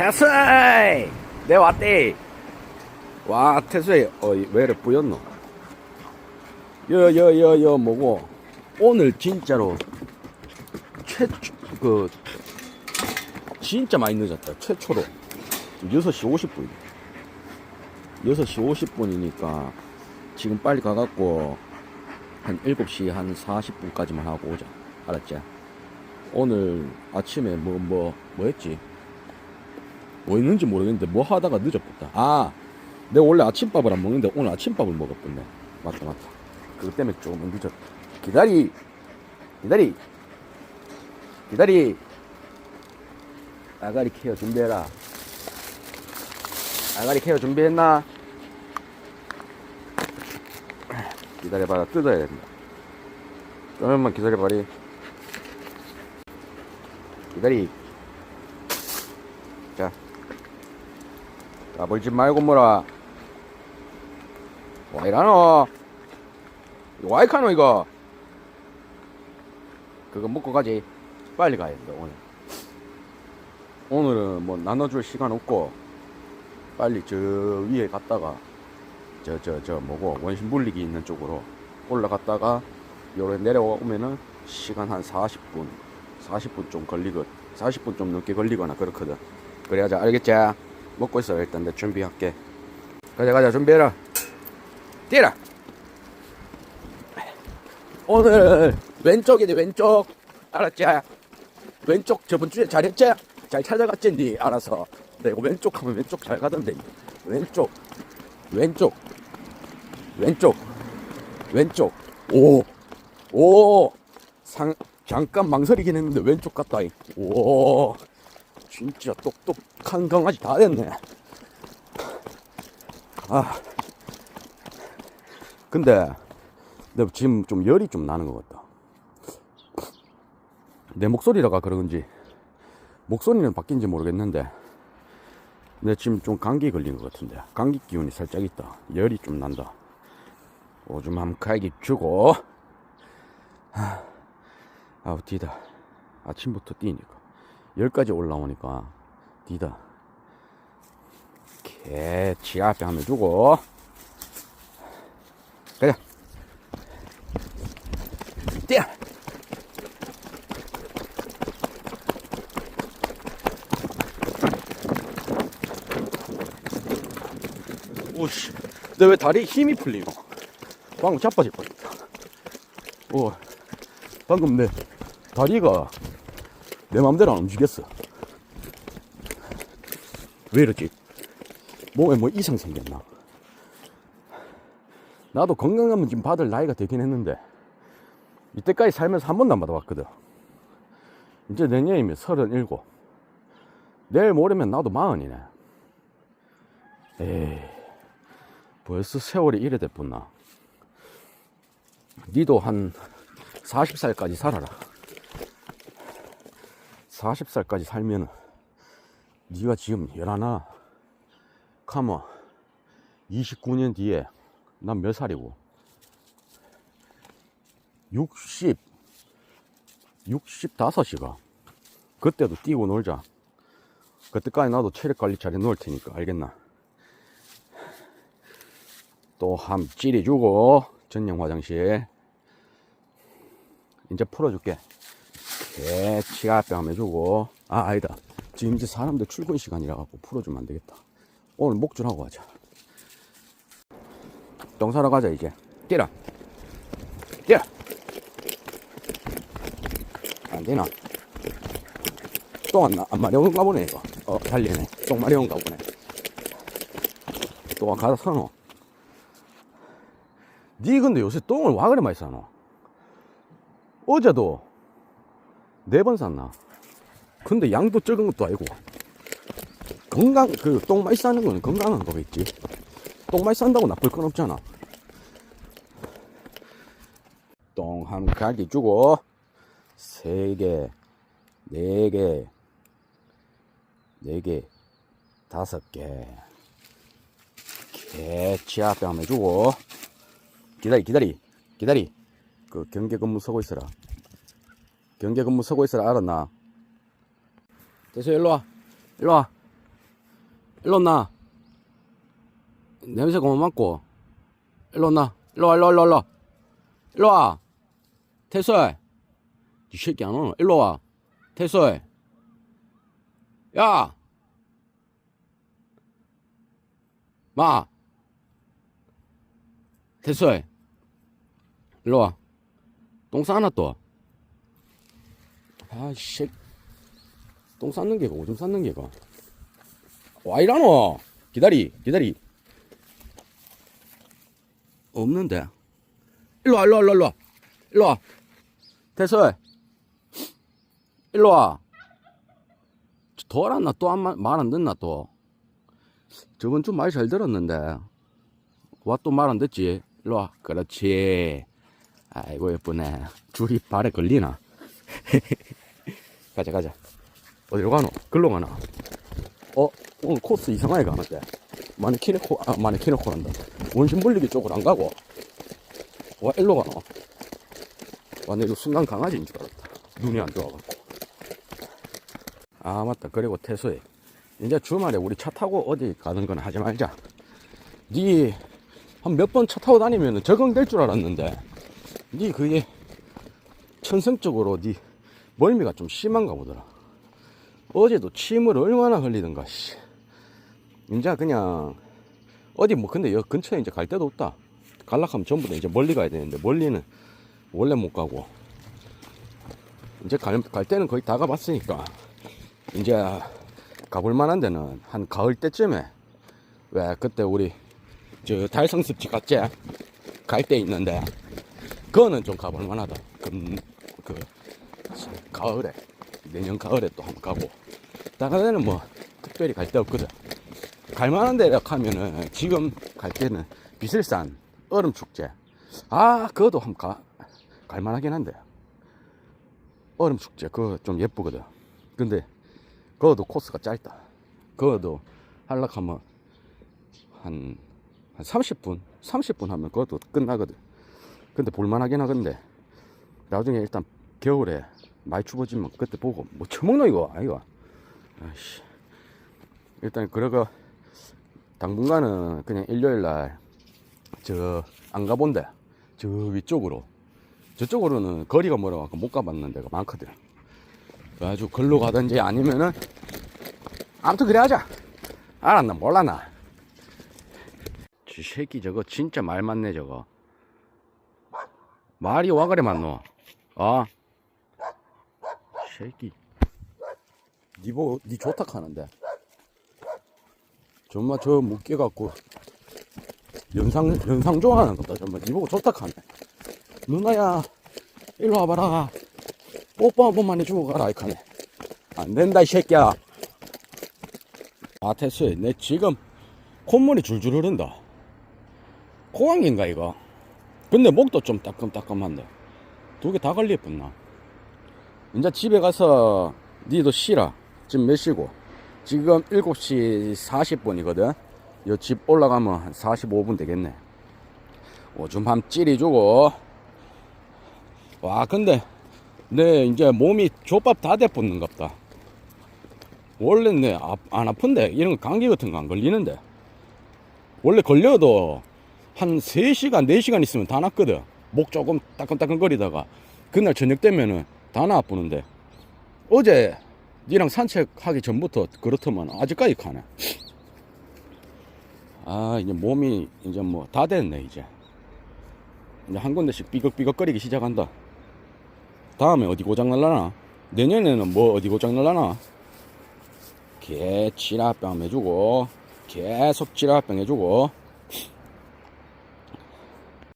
태수이 내 왔대 와 태수이 어왜 이래 뿌였노? 여 여 여 여 뭐고. 오늘 진짜로 최그 진짜 많이 늦었다 최초로. 지금 6시 50분. 6시 50분이니까 지금 빨리 가갖고 한 7시 한 40분까지만 하고 오자. 알았지? 오늘 아침에 뭐 뭐 뭐 했지? 뭐 했는지 모르겠는데 뭐 하다가 늦었겠다. 아 내가 원래 아침밥을 안 먹는데 오늘 아침밥을 먹었던데 맞다 맞다. 그것 때문에 조금 늦었다 기다리! 기다리! 기다리! 아가리 케어 준비해라. 아가리 케어 준비했나? 기다려봐라. 뜯어야 된다. 조금만 기다려봐리. 기다리 자 까불지 말고 뭐라. 와 이라노? 이거 와이카노 이거? 그거 먹고 가지. 빨리 가야 된다 오늘. 오늘은 뭐 나눠줄 시간 없고 빨리 저 위에 갔다가 저저 저 뭐고 원심 물리기 있는 쪽으로 올라갔다가 요래 내려오면은 시간 한 40분 40분 좀 걸리거 40분 좀 넘게 걸리거나 그렇거든. 그래야자 알겠지? 먹고 있어 일단 내 준비할게. 가자 가자 준비해라. 뛰라. 오늘 왼쪽이네 왼쪽. 알았지? 왼쪽 저번 주에 잘했지? 잘 찾아갔지? 니 알아서. 내가 왼쪽 하면 왼쪽 잘 가던데. 왼쪽 왼쪽 왼쪽 왼쪽. 오 오. 상 잠깐 망설이긴 했는데 왼쪽 갔다 오 진짜 똑똑한 강아지 다 됐네. 아. 근데 내가 지금 좀 열이 좀 나는 것 같다. 내 목소리라가 그런지 목소리는 바뀐지 모르겠는데 내 지금 좀 감기 걸린 것 같은데 감기 기운이 살짝 있다. 열이 좀 난다. 오줌 한 칼기 주고. 하, 아우 디다. 아침부터 뛰니까 열까지 올라오니까 디다. 개치 앞에 하면 주고. 가자. 뛰어. 오씨. 내왜 다리에 힘이 풀리노? 방금 자빠질 뻔했다. 오. 방금 내 다리가 내 맘대로 안 움직였어. 왜 이러지? 몸에 뭐 이상 생겼나? 나도 건강검진 지금 받을 나이가 되긴 했는데 이때까지 살면서 한 번도 안 받아봤거든. 이제 내년이면 서른일곱. 내일 모레면 나도 마흔이네. 에이 벌써 세월이 이래 됐구나. 니도 한 40살까지 살아라 40살까지 살면은 니가 지금 열하나? 카마 29년 뒤에 난 몇 살이고? 60 65이가. 그때도 뛰고 놀자. 그때까지 나도 체력 관리 잘 해 놓을 테니까 알겠나? 또 함 찌리주고 전용 화장실. 이제 풀어줄게 개 치아 앞에 한번 해주고. 아 아니다. 지금 이제 사람들 출근 시간이라 갖고 풀어주면 안 되겠다. 오늘 목줄하고 가자. 똥 사러 가자 이제. 뛰라. 뛰라 안 되나? 똥안 안 마려운가 보네 이거. 어 달리네. 똥 마려운가 보네. 똥 가서 사노. 니 근데 요새 똥을 와 그래 많이 싸노? 어제도 네번 쌌나? 근데 양도 적은 것도 아니고. 건강 그 똥 많이 싸는 거는 건강한 거겠지. 똥 많이 싼다고 나쁠 건 없잖아. 똥 한 가기 주고 세 개, 네 개, 네 개, 다섯 개. 개치 앞에 한번 해주고. 기다리 기다리 기다리. 그 경계 근무 서고 있어라 경계 근무 서고 있어라 알았나 됐어 일로 와 일로 와 일로 나. 냄새 그만 맡고. 일로 나. 일로 와, 일로 와, 일로 와, 일로 와. 일로 와. 태수야. 이 새끼 안 오노? 일로 와. 태수야. 야! 마! 태수야. 일로 와. 똥 싸나 또. 아, 씨. 똥 쌌는 게가, 오줌 쌌는 게가. 와, 이라노! 기다리, 기다리. 없는데. 일로 와, 일로 와, 일로 와, 일로 와. 일로 와. 됐어. 일로 와. 더 알았나? 또 말 안 듣나, 또? 저번 주말잘 들었는데. 와, 또 말 안 듣지? 일로 와. 그렇지. 아이고, 예쁘네. 줄이 발에 걸리나? 가자, 가자. 어디로 가노? 글로 가나? 어, 오늘 코스 이상하게 가는데. 마네키네코, 아, 마네키네코란다. 원심불리기 쪽으로 안 가고. 와, 일로 가노? 와, 내 이거 순간 강아지인 줄 알았다. 눈이 안 좋아갖고. 아, 맞다. 그리고 태수에. 이제 주말에 우리 차 타고 어디 가는 건 하지 말자. 니, 한 몇 번 차 타고 다니면 적응될 줄 알았는데. 니 그게, 천성적으로 니 멀미가 좀 심한가 보더라. 어제도 침을 얼마나 흘리던가, 씨. 이제 그냥, 어디 뭐, 근데 여기 근처에 이제 갈 데도 없다. 갈락하면 전부 다 이제 멀리 가야 되는데, 멀리는 원래 못 가고. 이제 갈, 갈 때는 거의 다 가봤으니까. 이제 가볼 만한 데는 한 가을 때쯤에, 왜, 그때 우리, 저 달성습지 갔지? 갈 때 있는데, 그거는 좀 가볼 만하다. 그, 그, 가을에, 내년 가을에 또 한번 가고. 다른 데는 뭐, 특별히 갈 데 없거든. 갈 만한 데 하면은, 지금 갈 때는 비슬산 얼음 축제. 아, 그것도 한번 가, 갈 만하긴 한데. 얼음 축제, 그거 좀 예쁘거든. 근데, 그것도 코스가 짧다. 그것도 하려면 한, 한 30분? 30분 하면 그것도 끝나거든. 근데 볼만하긴 하건데, 나중에 일단 겨울에 많이 추워지면 그때 보고, 뭐 처먹노 이거, 아이가. 아이씨. 일단 그러고, 당분간은 그냥 일요일 날, 저, 안 가본데, 저 위쪽으로. 저쪽으로는 거리가 멀어 갖고 못 가봤는 데가 많거든. 그래가지고 걸로 가든지 아니면은, 아무튼 그래 하자. 알았나, 몰라나. 저 새끼 저거 진짜 말 많네, 저거. 말이 와 그래 많노. 아. 새끼. 니 보고, 니 좋다 하는데. 정말 저 묶여 갖고, 연상, 연상 좋아하는 거다. 정말 니 보고 좋다 하네. 누나야, 일로 와봐라. 뽀뽀 한 번만 해주고 가라, 이카네. 안 된다, 이 새끼야. 아, 됐어. 내 지금 콧물이 줄줄 흐른다. 코감기인가, 이거? 근데 목도 좀 따끔따끔한데. 두 개 다 걸리겠구나. 이제 집에 가서 니도 쉬라. 지금 몇 시고? 지금 7시 40분이거든. 요 집 올라가면 한 45분 되겠네. 오줌 한 찌리 주고. 와, 근데 내 이제 몸이 족밥 다 돼붙는갑다. 원래 내안 아픈데 이런 거 감기 같은 거 안 걸리는데. 원래 걸려도 한 3시간, 4시간 있으면 다 낫거든. 목 조금 따끔따끔 거리다가 그날 저녁 되면은 다 나아프는데 어제 니랑 산책하기 전부터 그렇더만 아직까지 가네. 아 이제 몸이 이제 뭐 다 됐네 이제. 이제 한 군데씩 삐걱삐걱거리기 시작한다. 다음에 어디 고장 날라나? 내년에는 뭐 어디 고장 날라나? 개 치라병 해주고 계속 치라병 해주고